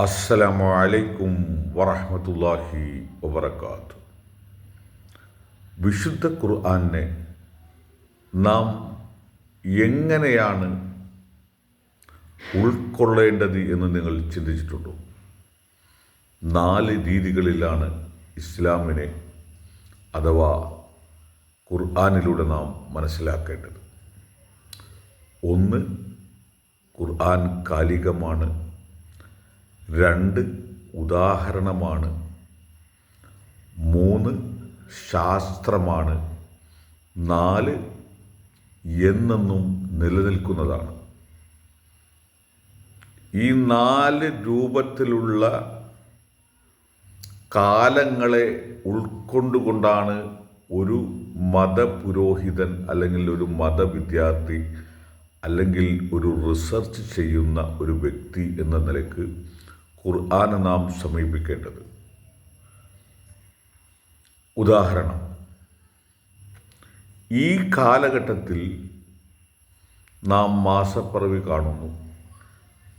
അസ്സലാമു അലൈക്കും വറഹമത്തല്ലാഹി വബർക്കാത്തു വിശുദ്ധ ഖുർആനെ നാം എങ്ങനെയാണ് ഉൾക്കൊള്ളേണ്ടത് എന്ന് നിങ്ങൾ ചിന്തിച്ചിട്ടുണ്ടോ? നാല് രീതികളിലാണ് ഇസ്ലാമിനെ അഥവാ ഖുർആാനിലൂടെ നാം മനസ്സിലാക്കേണ്ടത്. ഒന്ന് ഖുർആൻ കാലികമാണ് രണ്ട് ഉദാഹരണമാണ്. മൂന്ന് ശാസ്ത്രമാണ്. നാല് എന്നെന്നും നിലനിൽക്കുന്നതാണ്. ഈ നാല് രൂപത്തിലുള്ള കാലങ്ങളെ ഉൾക്കൊണ്ടുകൊണ്ടാണ് ഒരു മതപുരോഹിതൻ അല്ലെങ്കിൽ ഒരു മതവിദ്യാർത്ഥി അല്ലെങ്കിൽ ഒരു റിസർച്ച് ചെയ്യുന്ന ഒരു വ്യക്തി എന്ന നിലയ്ക്ക് ഖുർആനെ നാം സമീപിക്കേണ്ടത്. ഉദാഹരണം ഈ കാലഘട്ടത്തിൽ നാം മാസപ്പിറവി കാണുന്നു.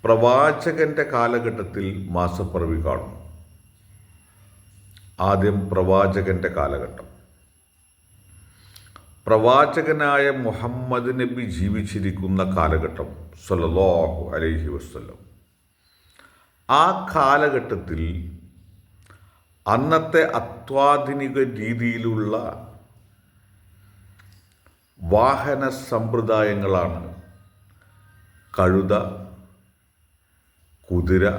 പ്രവാചകന്റെ കാലഘട്ടത്തിൽ മാസപ്പിറവി കാണുന്നു. ആദ്യം പ്രവാചകന്റെ കാലഘട്ടം. പ്രവാചകനായ മുഹമ്മദ് നബി ജീവിച്ചിരിക്കുന്ന കാലഘട്ടം സൊല്ലാഹു അലൈഹി വസ്ല്ലം. ആ കാലഘട്ടത്തിൽ അന്നത്തെ അത്യാധുനിക രീതിയിലുള്ള വാഹന സമ്പ്രദായങ്ങളാണ് കഴുത കുതിര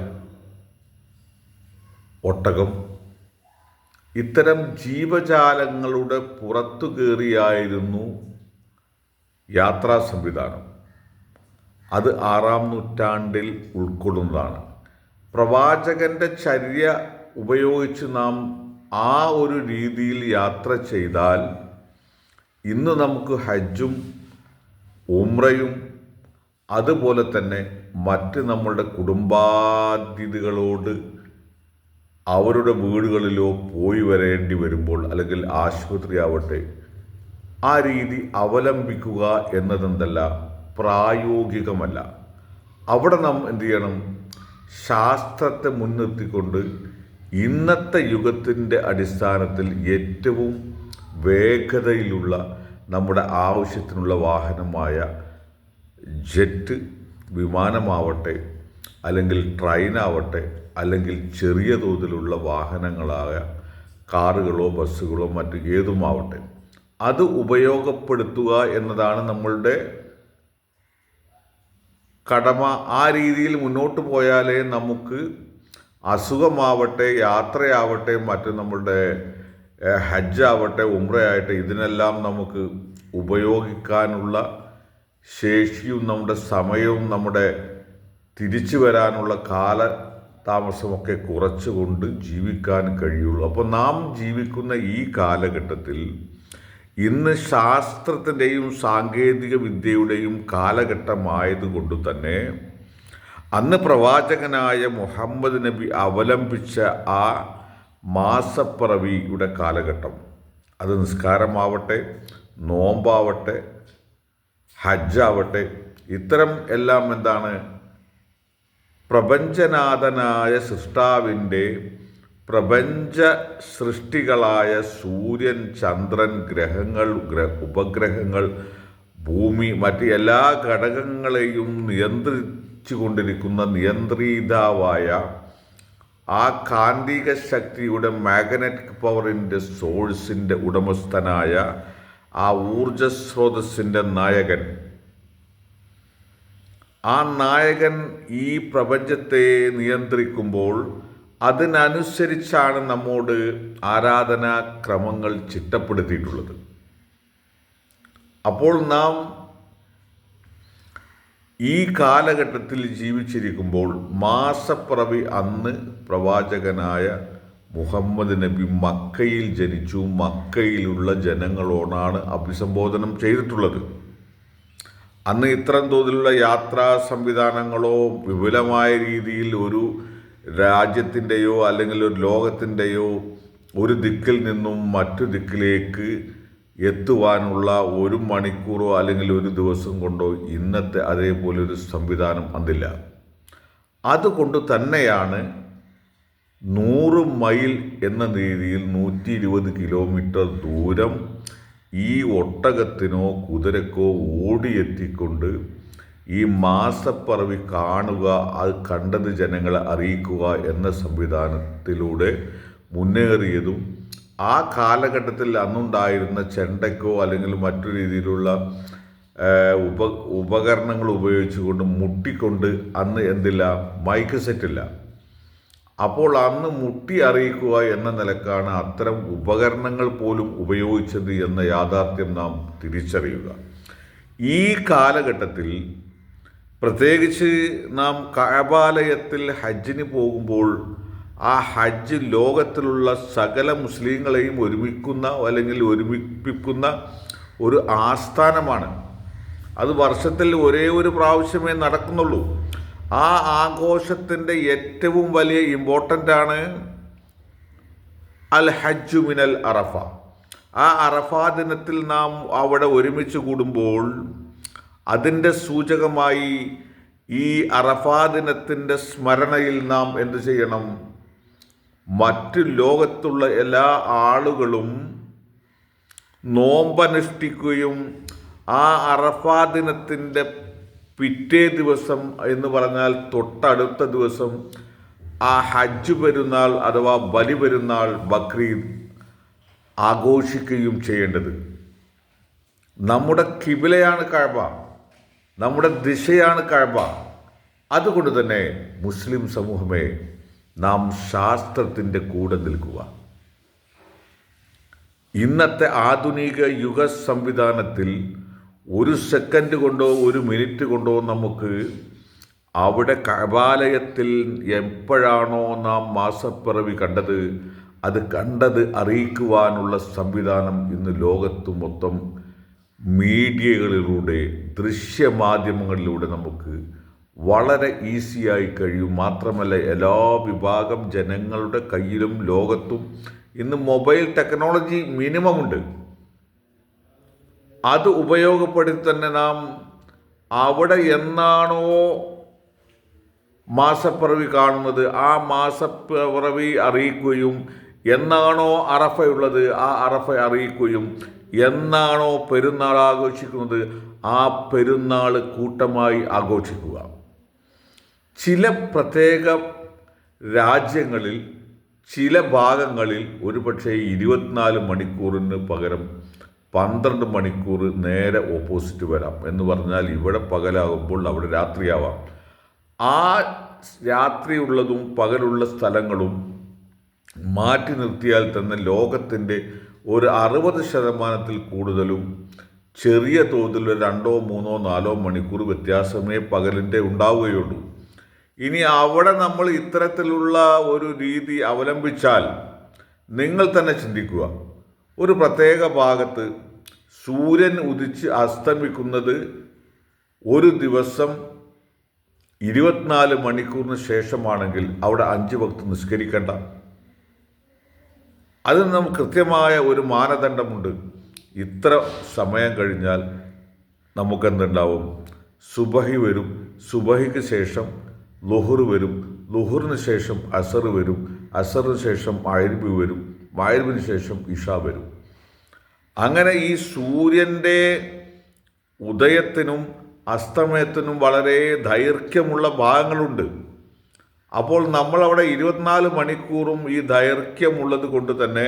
ഒട്ടകം. ഇത്തരം ജീവജാലങ്ങളുടെ പുറത്തു കയറിയായിരുന്നു യാത്രാ സംവിധാനം. അത് ആറാം നൂറ്റാണ്ടിൽ ഉൾക്കൊള്ളുന്നതാണ്. പ്രവാചകന്റെ ചര്യ ഉപയോഗിച്ച് നാം ആ ഒരു രീതിയിൽ യാത്ര ചെയ്താൽ ഇന്ന് നമുക്ക് ഹജ്ജും ഉമ്രയും അതുപോലെ തന്നെ മറ്റ് നമ്മളുടെ കുടുംബാതിഥികളോട് അവരുടെ വീടുകളിലോ പോയി വരേണ്ടി വരുമ്പോൾ അല്ലെങ്കിൽ ആശുപത്രി ആവട്ടെ ആ രീതി അവലംബിക്കുക എന്നതെന്തല്ല പ്രായോഗികമല്ല. അവിടെ നാം എന്തു ചെയ്യണം? ശാസ്ത്രത്തെ മുൻനിർത്തിക്കൊണ്ട് ഇന്നത്തെ യുഗത്തിന്റെ അടിസ്ഥാനത്തിൽ ഏറ്റവും വേഗതയിലുള്ള നമ്മുടെ ആവശ്യത്തിനുള്ള വാഹനമായ ജെറ്റ് വിമാനമാവട്ടെ അല്ലെങ്കിൽ ട്രെയിനാവട്ടെ അല്ലെങ്കിൽ ചെറിയ തോതിലുള്ള വാഹനങ്ങളായ കാറുകളോ ബസ്സുകളോ മറ്റു ഏതുമാവട്ടെ അത് ഉപയോഗപ്പെടുത്തുക എന്നതാണ് നമ്മളുടെ കടമ ആ രീതിയിൽ മുന്നോട്ട് പോയാലേ നമുക്ക് അസുഖമാവട്ടെ യാത്രയാവട്ടെ മറ്റ് നമ്മളുടെ ഹജ്ജാവട്ടെ ഉമ്രയാവട്ടെ ഇതിനെല്ലാം നമുക്ക് ഉപയോഗിക്കാനുള്ള ശേഷിയും നമ്മുടെ സമയവും നമ്മുടെ തിരിച്ചു വരാനുള്ള കാല താമസമൊക്കെ കുറച്ചുകൊണ്ട് ജീവിക്കാൻ കഴിയുള്ളൂ. അപ്പോൾ നാം ജീവിക്കുന്ന ഈ കാലഘട്ടത്തിൽ ഇന്ന് ശാസ്ത്രത്തിന്റെയും സാങ്കേതിക വിദ്യയുടെയും കാലഘട്ടമായതുകൊണ്ട് തന്നെ അന്ന് പ്രവാചകനായ മുഹമ്മദ് നബി അവലംബിച്ച ആ മാസപ്പിറവിയുടെ കാലഘട്ടം. അത് നിസ്കാരമാവട്ടെ നോമ്പാവട്ടെ ഹജ്ജാവട്ടെ ഇത്തരം എല്ലാം എന്താണ്? പ്രപഞ്ചനാഥനായ സൃഷ്ടാവിന്റെ പ്രപഞ്ച സൃഷ്ടികളായ സൂര്യൻ ചന്ദ്രൻ ഗ്രഹങ്ങൾ ഉപഗ്രഹങ്ങൾ ഭൂമി മറ്റ് എല്ലാ ഘടകങ്ങളെയും നിയന്ത്രിച്ചു കൊണ്ടിരിക്കുന്ന നിയന്ത്രിതാവായ ആ കാന്തിക ശക്തിയുടെ മാഗ്നറ്റിക് പവറിന്റെ സോഴ്സിന്റെ ഉടമസ്ഥനായ ആ ഊർജസ്രോതസ്സിന്റെ നായകൻ. ആ നായകൻ ഈ പ്രപഞ്ചത്തെ നിയന്ത്രിക്കുമ്പോൾ അതിനനുസരിച്ചാണ് നമ്മോട് ആരാധനാ ക്രമങ്ങൾ ചിട്ടപ്പെടുത്തിയിട്ടുള്ളത്. അപ്പോൾ നാം ഈ കാലഘട്ടത്തിൽ ജീവിച്ചിരിക്കുമ്പോൾ മാസപ്പിറവി അന്ന് പ്രവാചകനായ മുഹമ്മദ് നബി മക്കയിൽ ജനിച്ചു. മക്കയിലുള്ള ജനങ്ങളോടാണ് അഭിസംബോധനം ചെയ്തിട്ടുള്ളത്. അന്ന് ഇത്തരം തോതിലുള്ള യാത്രാ സംവിധാനങ്ങളോ വിപുലമായ രീതിയിൽ ഒരു രാജ്യത്തിന്റെയോ അല്ലെങ്കിൽ ഒരു ലോകത്തിന്റെയോ ഒരു ദിക്കിൽ നിന്നും മറ്റു ദിക്കിലേക്ക് എത്തുവാനുള്ള ഒരു മണിക്കൂറോ അല്ലെങ്കിൽ ഒരു ദിവസം കൊണ്ടോ ഇന്നത്തെ അതേപോലെ ഒരു സംവിധാനം അതില്ല അതുകൊണ്ട് തന്നെയാണ് നൂറ് മൈൽ എന്ന രീതിയിൽ നൂറ്റി ഇരുപത് കിലോമീറ്റർ ദൂരം ഈ ഒട്ടകത്തിനോ കുതിരക്കോ ഓടിയെത്തിക്കൊണ്ട് ഈ മാസപ്പറവി കാണുക അത് കണ്ടത് ജനങ്ങളെ അറിയിക്കുക എന്ന സംവിധാനത്തിലൂടെ മുന്നേറിയതും ആ കാലഘട്ടത്തിൽ അന്നുണ്ടായിരുന്ന ചെണ്ടയ്ക്കോ അല്ലെങ്കിൽ മറ്റു രീതിയിലുള്ള ഉപ ഉപകരണങ്ങൾ ഉപയോഗിച്ചുകൊണ്ട് മുട്ടിക്കൊണ്ട് അന്ന് എന്തില്ല മൈക്ക് സെറ്റില്ല. അപ്പോൾ അന്ന് മുട്ടി അറിയിക്കുക എന്ന നിലക്കാണ് അത്തരം ഉപകരണങ്ങൾ പോലും ഉപയോഗിച്ചത് എന്ന യാഥാർത്ഥ്യം നാം തിരിച്ചറിയുക. ഈ കാലഘട്ടത്തിൽ പ്രത്യേകിച്ച് നാം കഅബാലയത്തിൽ ഹജ്ജിന് പോകുമ്പോൾ ആ ഹജ്ജ് ലോകത്തിലുള്ള സകല മുസ്ലിങ്ങളെയും ഒരുമിക്കുന്ന അല്ലെങ്കിൽ ഒരുമിപ്പിക്കുന്ന ഒരു ആസ്ഥാനമാണ്. അത് വർഷത്തിൽ ഒരേ ഒരു പ്രാവശ്യമേ നടക്കുന്നുള്ളൂ. ആ ആഘോഷത്തിന്റെ ഏറ്റവും വലിയ ഇമ്പോർട്ടന്റ് ആണ് അൽ ഹജ്ജു മിനൽ അറഫ. ആ അറഫ ദിനത്തിൽ നാം അവിടെ ഒരുമിച്ച് കൂടുമ്പോൾ അതിന്റെ സൂചകമായി ഈ അറഫാ ദിനത്തിന്റെ സ്മരണയിൽ നാം എന്ത് ചെയ്യണം? മറ്റു ലോകത്തുള്ള എല്ലാ ആളുകളും നോമ്പനുഷ്ഠിക്കുകയും ആ അറഫാ ദിനത്തിന്റെ പിറ്റേ ദിവസം എന്ന് പറഞ്ഞാൽ തൊട്ടടുത്ത ദിവസം ആ ഹജ്ജ് പെരുന്നാൾ അഥവാ ബലി പെരുന്നാൾ ബക്രീദ് ആഘോഷിക്കുകയും ചെയ്യേണ്ടത്. നമ്മുടെ കിബിലയാണ് കഴബ നമ്മുടെ ദിശയാണ് കഴബ അതുകൊണ്ട് തന്നെ മുസ്ലിം സമൂഹമേ നാം ശാസ്ത്രത്തിന്റെ കൂടെ നിൽക്കുക. ഇന്നത്തെ ആധുനിക യുഗ സംവിധാനത്തിൽ ഒരു സെക്കൻഡ് കൊണ്ടോ ഒരു മിനിറ്റ് കൊണ്ടോ നമുക്ക് അവിടെ കബാലയത്തിൽ എപ്പോഴാണോ നാം മാസപ്പിറവി കണ്ടത് അത് കണ്ടത് അറിയിക്കുവാനുള്ള സംവിധാനം ഇന്ന് ലോകത്ത് മൊത്തം മീഡിയകളിലൂടെ ദൃശ്യമാധ്യമങ്ങളിലൂടെ നമുക്ക് വളരെ ഈസിയായി കഴിയും. മാത്രമല്ല എല്ലാ വിഭാഗം ജനങ്ങളുടെ കയ്യിലും ലോകത്തും ഇന്ന് മൊബൈൽ ടെക്നോളജി മിനിമം ഉണ്ട്. അത് ഉപയോഗപ്പെടുത്തി തന്നെ നാം അവിടെ എന്നാണോ മാസപ്പിറവി കാണുന്നത് ആ മാസപ്പിറവി അറിയിക്കുകയും എന്നാണോ അറഫയുള്ളത് ആ അറഫ അറിയിക്കുകയും എന്നാണോ പെരുന്നാൾ ആഘോഷിക്കുന്നത്? ആ പെരുന്നാൾ കൂട്ടമായി ആഘോഷിക്കുക. ചില പ്രത്യേക രാജ്യങ്ങളിൽ ചില ഭാഗങ്ങളിൽ ഒരുപക്ഷെ ഇരുപത്തിനാല് മണിക്കൂറിന് പകരം പന്ത്രണ്ട് മണിക്കൂർ നേരെ ഓപ്പോസിറ്റ് വരാം. എന്ന് പറഞ്ഞാൽ ഇവിടെ പകലാകുമ്പോൾ അവിടെ രാത്രിയാവാം. ആ രാത്രിയുള്ളതും പകലുള്ള സ്ഥലങ്ങളും മാറ്റി നിർത്തിയാൽ തന്നെ ലോകത്തിന്റെ ഒരു അറുപത് ശതമാനത്തിൽ കൂടുതലും ചെറിയ തോതിൽ രണ്ടോ മൂന്നോ നാലോ മണിക്കൂർ വ്യത്യാസമേ പകലിന്റെ ഉണ്ടാവുകയുള്ളൂ. ഇനി അവിടെ നമ്മൾ ഇത്തരത്തിലുള്ള ഒരു രീതി അവലംബിച്ചാൽ നിങ്ങൾ തന്നെ ചിന്തിക്കുക. ഒരു പ്രത്യേക ഭാഗത്ത് സൂര്യൻ ഉദിച്ച് അസ്തമിക്കുന്നത് ഒരു ദിവസം ഇരുപത്തിനാല് മണിക്കൂറിന് ശേഷമാണെങ്കിൽ അവിടെ അഞ്ച് വക്ത് നിസ്കരിക്കേണ്ട. അതിന് നമുക്ക് കൃത്യമായ ഒരു മാനദണ്ഡമുണ്ട്. ഇത്ര സമയം കഴിഞ്ഞാൽ നമുക്കെന്തുണ്ടാവും? സുബഹി വരും. സുബഹിക്ക് ശേഷം ലുഹുർ വരും. ലുഹുറിന് ശേഷം അസർ വരും. അസറിന് ശേഷം മഴരുബി വരും. മഴരുബിന് ശേഷം ഇഷ വരും. അങ്ങനെ ഈ സൂര്യന്റെ ഉദയത്തിനും അസ്തമയത്തിനും വളരെ ദൈർഘ്യമുള്ള ഭാഗങ്ങളുണ്ട്. അപ്പോൾ നമ്മളവിടെ ഇരുപത്തിനാല് മണിക്കൂറും ഈ ദൈർഘ്യമുള്ളത് കൊണ്ട് തന്നെ